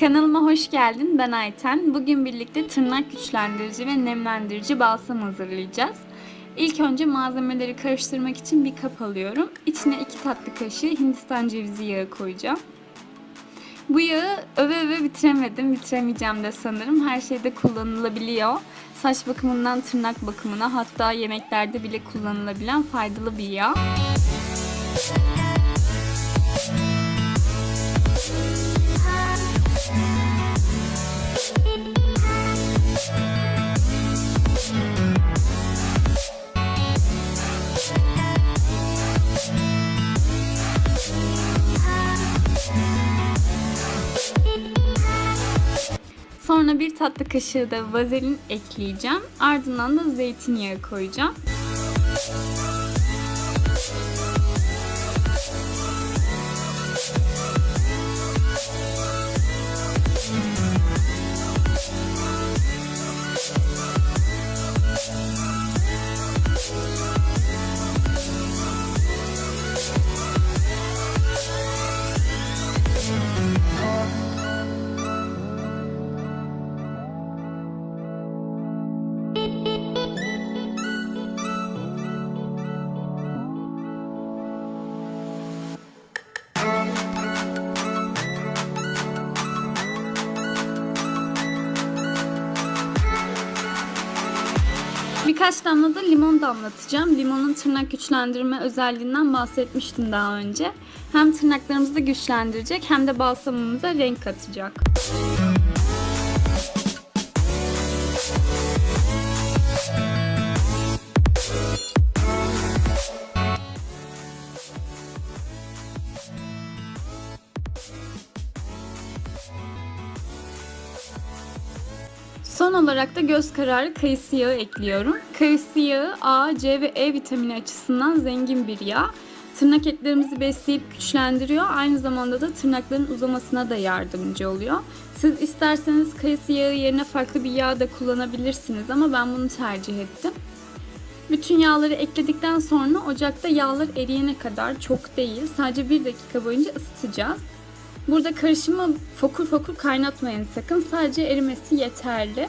Kanalıma hoş geldin. Ben Ayten. Bugün birlikte tırnak güçlendirici ve nemlendirici balsam hazırlayacağız. İlk önce malzemeleri karıştırmak için bir kap alıyorum. İçine 2 tatlı kaşığı Hindistan cevizi yağı koyacağım. Bu yağı öve öve bitiremedim. Bitiremeyeceğim de sanırım. Her şeyde kullanılabiliyor. Saç bakımından tırnak bakımına hatta yemeklerde bile kullanılabilen faydalı bir yağ. Sonra bir tatlı kaşığı da vazelin ekleyeceğim. Ardından da zeytinyağı koyacağım. Birkaç damla da limon damlatacağım. Limonun tırnak güçlendirme özelliğinden bahsetmiştim daha önce. Hem tırnaklarımızı da güçlendirecek hem de balsamımıza renk katacak. Son olarak da göz kararı kayısı yağı ekliyorum. Kayısı yağı A, C ve E vitamini açısından zengin bir yağ. Tırnak etlerimizi besleyip güçlendiriyor. Aynı zamanda da tırnakların uzamasına da yardımcı oluyor. Siz isterseniz kayısı yağı yerine farklı bir yağ da kullanabilirsiniz ama ben bunu tercih ettim. Bütün yağları ekledikten sonra ocakta yağlar eriyene kadar çok değil sadece bir dakika boyunca ısıtacağız. Burada karışımı fokur fokur kaynatmayın sakın. Sadece erimesi yeterli.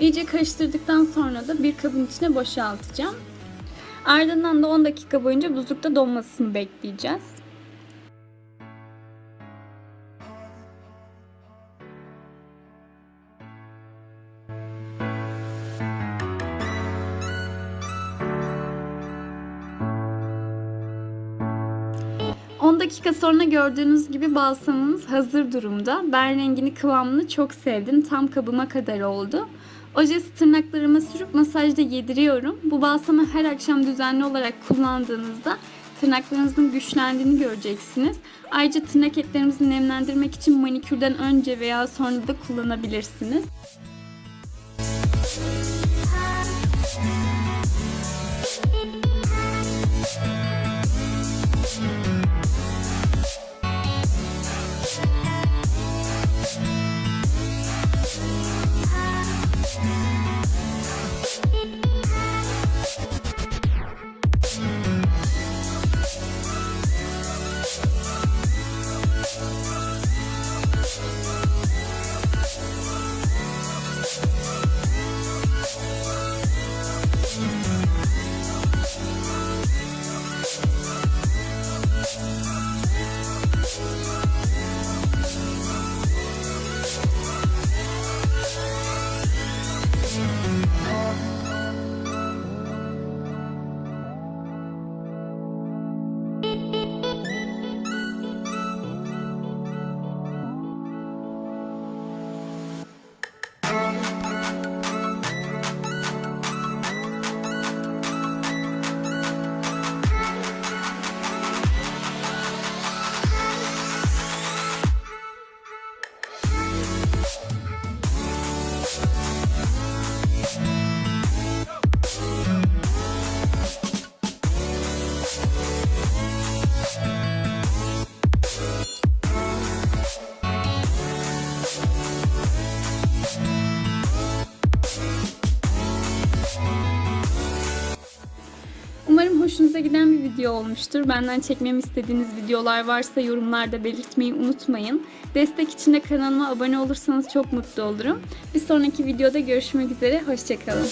İyice karıştırdıktan sonra da bir kabın içine boşaltacağım. Ardından da 10 dakika boyunca buzlukta donmasını bekleyeceğiz. ...10 dakika sonra gördüğünüz gibi balsamımız hazır durumda. Ben rengini kıvamını çok sevdim. Tam kabıma kadar oldu. Ojesi tırnaklarıma sürüp masajda yediriyorum. Bu balsamı her akşam düzenli olarak kullandığınızda tırnaklarınızın güçlendiğini göreceksiniz. Ayrıca tırnak etlerimizi nemlendirmek için manikürden önce veya sonra da kullanabilirsiniz. Hoşunuza giden bir video olmuştur. Benden çekmemi istediğiniz videolar varsa yorumlarda belirtmeyi unutmayın. Destek için de kanalıma abone olursanız çok mutlu olurum. Bir sonraki videoda görüşmek üzere. Hoşçakalın.